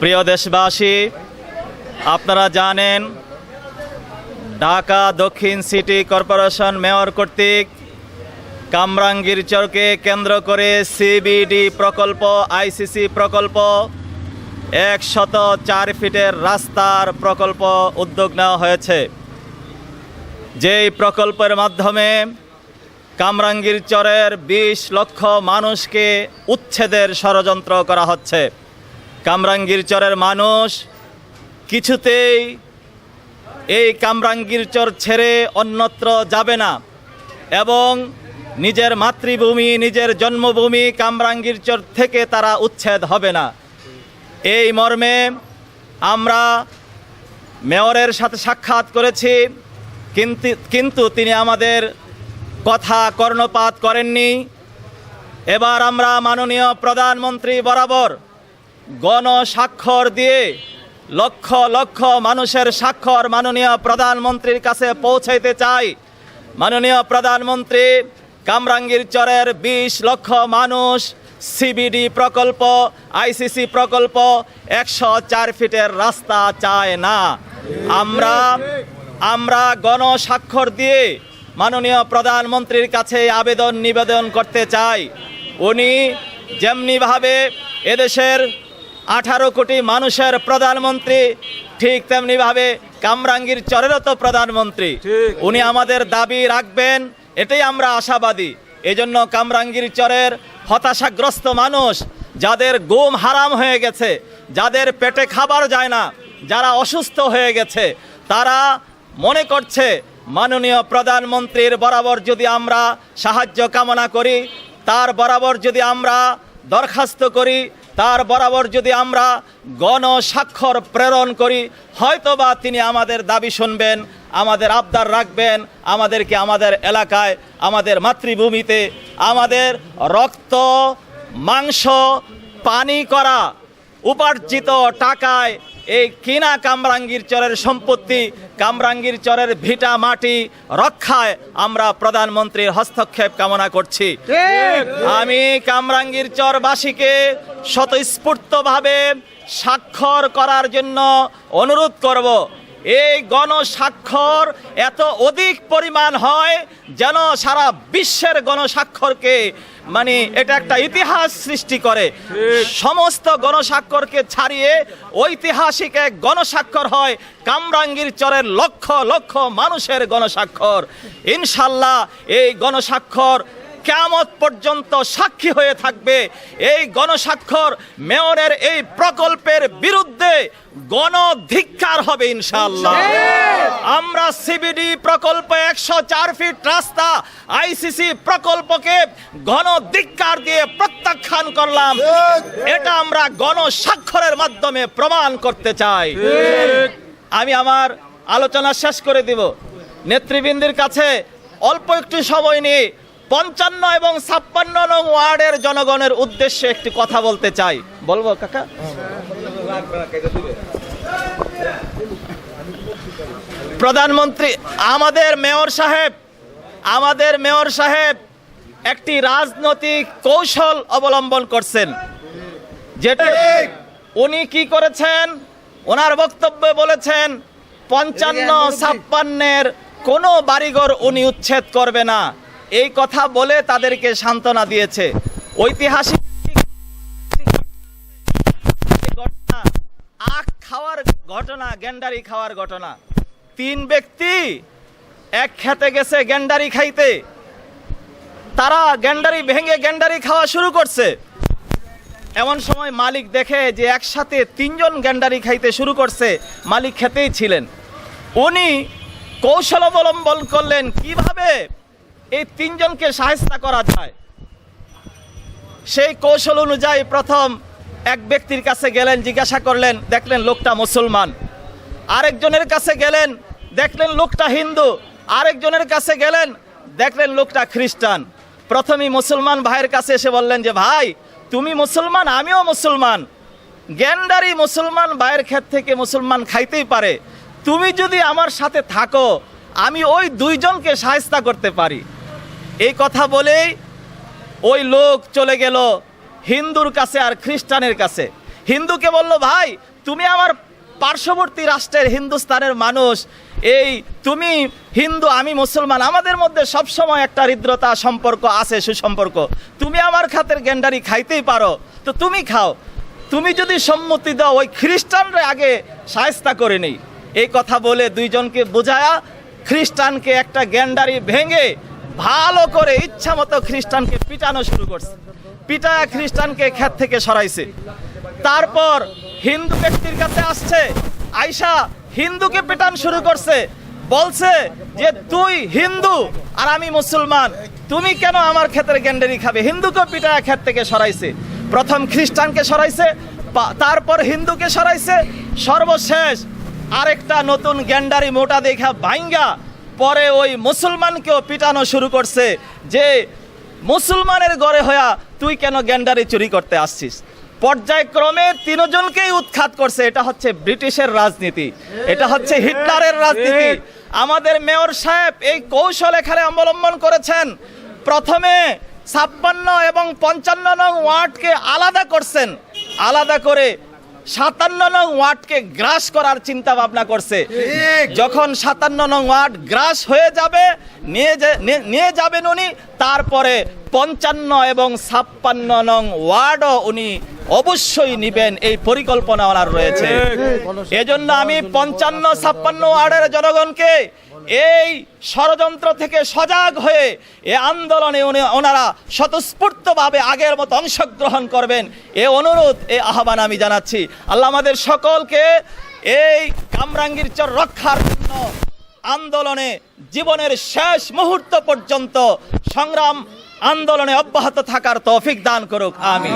প্রিয় দেশবাসী, আপনারা জানেন, ঢাকা দক্ষিণ সিটি কর্পোরেশন মেয়র কর্তৃক কামরাঙ্গীরচরকে কেন্দ্র করে সিবিডি প্রকল্প আইসিসি প্রকল্প, একশত চার ফিটের রাস্তার প্রকল্প উদ্যোগ নেওয়া হয়েছে। যেই প্রকল্পের মাধ্যমে কামরাঙ্গীর চরের বিশ লক্ষ মানুষকে উচ্ছেদের ষড়যন্ত্র করা হচ্ছে। কামরাঙ্গীর চরের মানুষ, কিছুতেই এই কামরাঙ্গীর চর ছেড়ে অন্যত্র যাবে না এবং নিজের মাতৃভূমি, নিজের জন্মভূমি কামরাঙ্গীর চর থেকে তারা উচ্ছেদ হবে না। এই মর্মে আমরা মেয়রের সাথে সাক্ষাৎ করেছি, কিন্তু কিন্তু তিনি আমাদের কথা কর্ণপাত করেননি। এবার আমরা মাননীয় প্রধানমন্ত্রী বরাবর গণস্বাক্ষর দিয়ে লক্ষ লক্ষ মানুষের স্বাক্ষর মাননীয় প্রধানমন্ত্রীর কাছে পৌঁছাইতে চাই। মাননীয় প্রধানমন্ত্রী, কামরাঙ্গীর চরের বিশ লক্ষ মানুষ, সিবিডি প্রকল্প, আইসিসি প্রকল্প একশো চার ফিটের রাস্তা চায় না। আমরা আমরা গণস্বাক্ষর দিয়ে মাননীয় প্রধানমন্ত্রীর কাছে আবেদন নিবেদন করতে চাই। উনি যেমনিভাবে এদেশের আঠারো কোটি মানুষের প্রধানমন্ত্রী ঠিক তেমনিভাবে কামরাঙ্গীর চরেরও তো প্রধানমন্ত্রী উনি আমাদের দাবি রাখবেন এটাই আমরা আশাবাদী। এজন্য কামরাঙ্গীর চরের হতাশাগ্রস্ত মানুষ যাদের গোম হারাম হয়ে গেছে যাদের পেটে খাবার যায় না যারা অসুস্থ হয়ে গেছে তারা মনে করছে মাননীয় প্রধানমন্ত্রীর বরাবর যদি আমরা সাহায্য কামনা করি তার বরাবর যদি আমরা দরখাস্ত করি তার বরাবর যদি আমরা গণস্বাক্ষর প্রেরণ করি, হয়তোবা তিনি আমাদের দাবি শুনবেন, আমাদের আবদার রাখবেন, আমাদেরকে আমাদের এলাকায়, আমাদের মাতৃভূমিতে, আমাদের রক্ত, মাংস, পানি করা, উপার্জিত টাকায় এই কিনা কামরাঙ্গীর চরের সম্পত্তি, কামরাঙ্গীর চরের ভিটা মাটি রক্ষায় আমরা প্রধানমন্ত্রীর হস্তক্ষেপ কামনা করছি। আমি কামরাঙ্গীর চরবাসীকে স্বতঃস্ফূর্তভাবে স্বাক্ষর করার জন্য অনুরোধ করব। এই গণস্বাক্ষর এত অধিক পরিমাণ হয় যেন সারা বিশ্বের গণস্বাক্ষরকে মানে এটা একটা ইতিহাস সৃষ্টি করে। সমস্ত গণস্বাক্ষরকে ছাড়িয়ে ঐতিহাসিক এক গণস্বাক্ষর হয় কামরাঙ্গীর চরের লক্ষ লক্ষ মানুষের গণস্বাক্ষর। ইনশাল্লাহ এই গণস্বাক্ষর কেমত পর্যন্ত সাক্ষী হয়ে থাকবে। এই গণস্বাক্ষর মেয়রের এই প্রকল্পের বিরুদ্ধে গণধিক্কার হবে ইনশাল্লাহ আমরা সিবিডি প্রকল্প একশো চার ফিট রাস্তা আইসিসি প্রকল্পকে গণধিক্কার দিয়ে প্রত্যাখ্যান করলাম। এটা আমরা গণস্বাক্ষরের মাধ্যমে প্রমাণ করতে চাই। আমি আমার আলোচনা শেষ করে দিব। নেতৃবৃন্দের কাছে অল্প একটু সময় নিয়ে পঞ্চান্ন এবং ছাপ্পান্ন নং ওয়ার্ডের জনগণের উদ্দেশ্যে একটি কথা বলতে চাই। বলব কাকা? প্রধানমন্ত্রী, আমাদের মেয়র সাহেব, আমাদের মেয়র সাহেব একটি রাজনৈতিক কৌশল অবলম্বন করছেন। যেটা উনি কি করেছেন? ওনার বক্তব্যে বলেছেন, পঞ্চান্ন ছাপ্পান্নের কোনো বাড়িঘর উনি উচ্ছেদ করবে না। এই কথা বলে তাদেরকে সান্ত্বনা দিয়েছে। ঐতিহাসিক ঘটনা আখ খাওয়ার ঘটনা, গেন্ডারি খাওয়ার ঘটনা। তিন ব্যক্তি এক খেতে গেছে গেন্ডারি খাইতে। তারা গেন্ডারি ভেঙে গেন্ডারি খাওয়া শুরু করছে। এমন সময় মালিক দেখে যে একসাথে তিনজন গ্যান্ডারি খাইতে শুরু করছে। মালিক খেতেই ছিলেন। উনি কৌশল অবলম্বন করলেন, কীভাবে এই তিনজনকে সাহেস্তা করা যায়? সেই কৌশল অনুযায়ী প্রথম এক ব্যক্তির কাছে গেলেন, জিজ্ঞাসা করলেন, দেখলেন লোকটা মুসলমান? আরেকজনের কাছে গেলেন, দেখলেন লোকটা হিন্দু? আরেকজনের কাছে গেলেন, দেখলেন লোকটা খ্রিস্টান? প্রথমেই মুসলমান ভাইয়ের কাছে এসে বললেন যে, ভাই, তুমি মুসলমান, আমিও মুসলমান। গ্যান্ডারি মুসলমান, ভাইয়ের ক্ষেত থেকে মুসলমান খাইতেই পারে। তুমি যদি আমার সাথে থাকো, আমি ওই দুইজনকে সাহেস্তা করতে পারি। এই কথা বলেই ওই লোক চলে গেল হিন্দুর কাছে আর খ্রিস্টানের কাছে। হিন্দুকে বলল, ভাই, তুমি আমার পার্শ্ববর্তী রাষ্ট্রের হিন্দুস্তানের মানুষ। এই তুমি হিন্দু, আমি মুসলমান। আমাদের মধ্যে সবসময় একটা হৃদ্রতা সম্পর্ক আছে, সুসম্পর্ক। তুমি আমার খাতের গেন্ডারি খাইতেই পারো। তো তুমি খাও। তুমি যদি সম্মতি দাও, ওই খ্রিস্টানরা আগে সায়স্তা করে নেই। এই কথা বলে দুইজনকে বোঝায়া খ্রিস্টানকে একটা গ্যান্ডারি ভেঙে ভালো করে ইচ্ছা মতো খ্রিস্টানকে পিটানো শুরু করছে। পিটায়া খ্রিস্টানকে ক্ষেত থেকে সরাইছে। তারপর হিন্দু ব্যক্তির কাছে আসছে আয়সা হিন্দুকে পেটান শুরু করছে। বলছে যে, তুই হিন্দু আর আমি মুসলমান, তুমি কেন আমার ক্ষেতের গ্যান্ডারি খাবে? হিন্দুকে পিটায়া ক্ষেত থেকে সরাইছে। প্রথম খ্রিস্টানকে সরাইছে তারপর হিন্দুকে সরাইছে। সর্বশেষ আরেকটা নতুন গ্যান্ডারি মোটা দেখা ভাইঙ্গা, পরে ওই মুসলমানকেও পিটানো শুরু করছে যে, মুসলমানের গড়ে হইয়া তুই কেন গ্যান্ডারি চুরি করতে আসছিস? পর্যায়ক্রমে তিনজনকেই উৎখাত করছে। এটা হচ্ছে ব্রিটিশের রাজনীতি। এটা হচ্ছে হিটলারের রাজনীতি। আমাদের মেয়র সাহেব এই কৌশল এখানে অবলম্বন করেছেন। প্রথমে ছাপ্পান্ন এবং পঞ্চান্ন নং ওয়ার্ডকে আলাদা করছেন। আলাদা করে সাতান্ন নং ওয়ার্ডকে গ্রাস করার চিন্তা ভাবনা করছে। যখন সাতান্ন নং ওয়ার্ড গ্রাস হয়ে যাবে নিয়ে যাবেন উনি তারপরে পঞ্চান্ন এবং ছাপ্পান্ন নং ওয়ার্ডও উনি অবশ্যই নিবেন এই পরিকল্পনা ওনার রয়েছে। এজন্য আমি পঞ্চান্ন ছাপ্পান্ন ওয়ার্ডের জনগণকে এই ষড়যন্ত্র থেকে সজাগ হয়ে এ আন্দোলনে ওনারা স্বতঃস্ফূর্তভাবে আগের মতো অংশগ্রহণ করবেন। এ অনুরোধ, এ আহ্বান আমি জানাচ্ছি। আল্লাহ আমাদের সকলকে এই কামরাঙ্গীর চর রক্ষার জন্য আন্দোলনে জীবনের শেষ মুহূর্ত পর্যন্ত সংগ্রাম আন্দোলনে অব্যাহত থাকার তৌফিক দান করুক। আমি